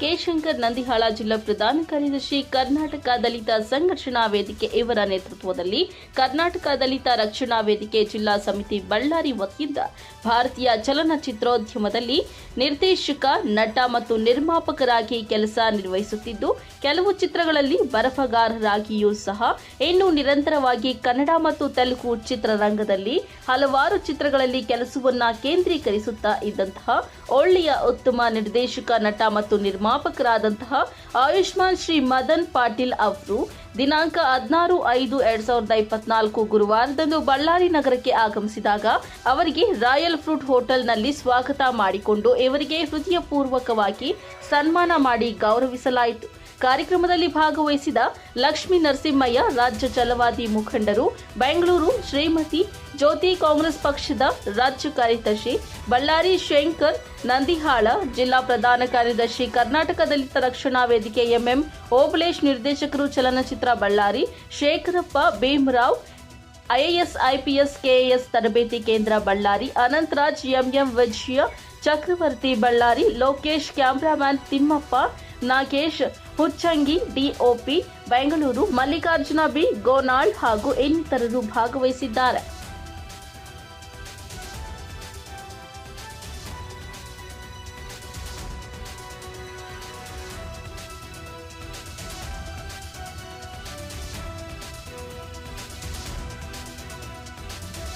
K Shankar Nandihal ಜಿಲ್ಲಾ ಪ್ರಧಾನ ಕಾರ್ಯದರ್ಶಿ ಕರ್ನಾಟಕ ದಲಿತ ಸಂಘರ್ಷಣಾ ವೇದಿಕೆ ಇವರ ನೇತೃತ್ವದಲ್ಲಿ ಕರ್ನಾಟಕ ದಲಿತ ರಕ್ಷಣಾ ವೇದಿಕೆ ಜಿಲ್ಲಾ ಸಮಿತಿ ಬಳ್ಳಾರಿ ವತಿಯಿಂದ ಭಾರತೀಯ ಚಲನಚಿತ್ರೋದ್ಯಮದಲ್ಲಿ ನಿರ್ದೇಶಕ, ನಟ ಮತ್ತು ನಿರ್ಮಾಪಕರಾಗಿ ಕೆಲಸ ನಿರ್ವಹಿಸುತ್ತಿದ್ದು, ಕೆಲವು ಚಿತ್ರಗಳಲ್ಲಿ ಬರಹಗಾರರಾಗಿಯೂ ಸಹ, ಇನ್ನು ನಿರಂತರವಾಗಿ ಕನ್ನಡ ಮತ್ತು ತೆಲುಗು ಚಿತ್ರರಂಗದಲ್ಲಿ ಹಲವಾರು ಚಿತ್ರಗಳಲ್ಲಿ ಕೆಲಸವನ್ನ ಕೇಂದ್ರೀಕರಿಸುತ್ತಾ ಇದ್ದಂತಹ ಒಳ್ಳೆಯ ಉತ್ತಮ ನಿರ್ದೇಶಕ, ನಟ ಮತ್ತು ನಿರ್ಮಾಪಕರಾದಂತಹ ಆಯುಷ್ಮಾನ್ ಶ್ರೀ ಮದನ್ ಪಾಟೀಲ್ ಅವರು ದಿನಾಂಕ ಹದಿನಾರು ಐದು ಎರಡ್ ಸಾವಿರದ ಇಪ್ಪತ್ನಾಲ್ಕು ಗುರುವಾರದಂದು ಬಳ್ಳಾರಿ ನಗರಕ್ಕೆ ಆಗಮಿಸಿದಾಗ ಅವರಿಗೆ ರಾಯಲ್ ಫ್ರೂಟ್ ಹೋಟೆಲ್ನಲ್ಲಿ ಸ್ವಾಗತ ಮಾಡಿಕೊಂಡು ಇವರಿಗೆ ಹೃದಯಪೂರ್ವಕವಾಗಿ ಸನ್ಮಾನ ಮಾಡಿ ಗೌರವಿಸಲಾಯಿತು. ಕಾರ್ಯಕ್ರಮದಲ್ಲಿ ಭಾಗವಹಿಸಿದ ಲಕ್ಷ್ಮೀ ನರಸಿಂಹಯ್ಯ, ರಾಜ್ಯ ಜಲವಾದಿ ಮುಖಂಡರು, ಬೆಂಗಳೂರು ಶ್ರೀಮತಿ, ಜ್ಯೋತಿ ಕಾಂಗ್ರೆಸ್ ಪಕ್ಷದ ರಾಜ್ಯ ಕಾರ್ಯದರ್ಶಿ ಬಳ್ಳಾರಿ ಶಂಕರ್, ನಂದಿಹಾಳ ಜಿಲ್ಲಾ ಪ್ರಧಾನ ಕಾರ್ಯದರ್ಶಿ ಕರ್ನಾಟಕ ದಲಿತ ರಕ್ಷಣಾ ವೇದಿಕೆ ಎಂಎಂ ಓಬಳೇಶ್, ನಿರ್ದೇಶಕರು ಚಲನಚಿತ್ರ Ballari, Shekharappa Bhimarao, IAS, IPS, KAS ತರಬೇತಿ ಕೇಂದ್ರ Ballari, Anantharaj, MM Vijaya Chakravarthi Ballari, Lokesh cameraman Thimmappa, Nagesh Huchchangi DOP Bengaluru Mallikarjuna B Gonal ಹಾಗೂ ಇನ್ನಿತರರು ಭಾಗವಹಿಸಿದ್ದಾರೆ.